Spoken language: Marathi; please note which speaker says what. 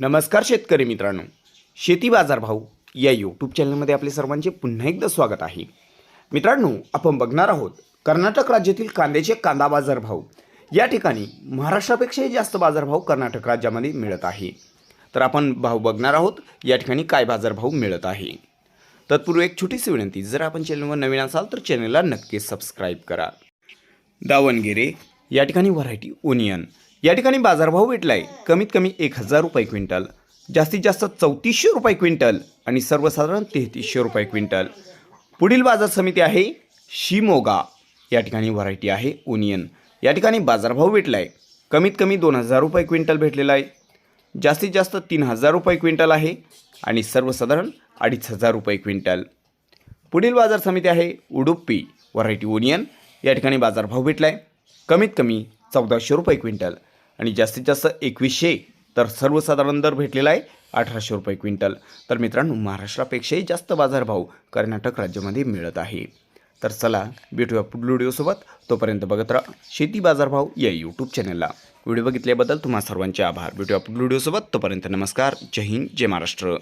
Speaker 1: नमस्कार शेतकरी मित्रांनो. शेती बाजारभाव या यूट्यूब चॅनलमध्ये आपले सर्वांचे पुन्हा एकदा स्वागत आहे. मित्रांनो आपण बघणार आहोत कर्नाटक राज्यातील कांद्याचे कांदा बाजारभाव या ठिकाणी महाराष्ट्रापेक्षाही जास्त बाजारभाव कर्नाटक राज्यामध्ये मिळत आहे. तर आपण भाव बघणार आहोत या ठिकाणी काय बाजारभाव मिळत आहे. तत्पूर्वी एक छोटीशी विनंती जर आपण चॅनलवर नवीन असाल तर चॅनलला नक्की सबस्क्राईब करा. दावणगिरे या ठिकाणी व्हरायटी ओनियन या ठिकाणी बाजारभाव भेटला आहे कमीत कमी एक हजार रुपये क्विंटल. जास्तीत जास्त चौतीसशे रुपये क्विंटल आणि सर्वसाधारण तेहतीसशे रुपये क्विंटल. पुढील बाजार समिती आहे शिमोगा. या ठिकाणी व्हरायटी आहे ओनियन. या ठिकाणी बाजारभाव भेटला आहे कमीत कमी दोन हजार रुपये क्विंटल भेटलेला आहे. जास्तीत जास्त तीन हजार रुपये क्विंटल आहे आणि सर्वसाधारण अडीच हजार रुपये क्विंटल. पुढील बाजार समिती आहे उडुप्पी व्हरायटी ओनियन. या ठिकाणी बाजारभाव भेटला आहे कमीत कमी चौदाशे रुपये क्विंटल. आणि जास्तीत जास्त एकवीसशे तर सर्वसाधारण दर भेटलेला आहे अठराशे रुपये क्विंटल. तर मित्रांनो महाराष्ट्रापेक्षाही जास्त बाजारभाव कर्नाटक राज्यामध्ये मिळत आहे. तर चला भेटूया पुढील व्हिडिओसोबत. तोपर्यंत बघत राहा शेती बाजारभाव या यूट्यूब चॅनलला व्हिडिओ बघितल्याबद्दल तुम्हा सर्वांचे आभार. भेटूया पुढील व्हिडिओसोबत. तोपर्यंत नमस्कार. जय हिंद जय महाराष्ट्र.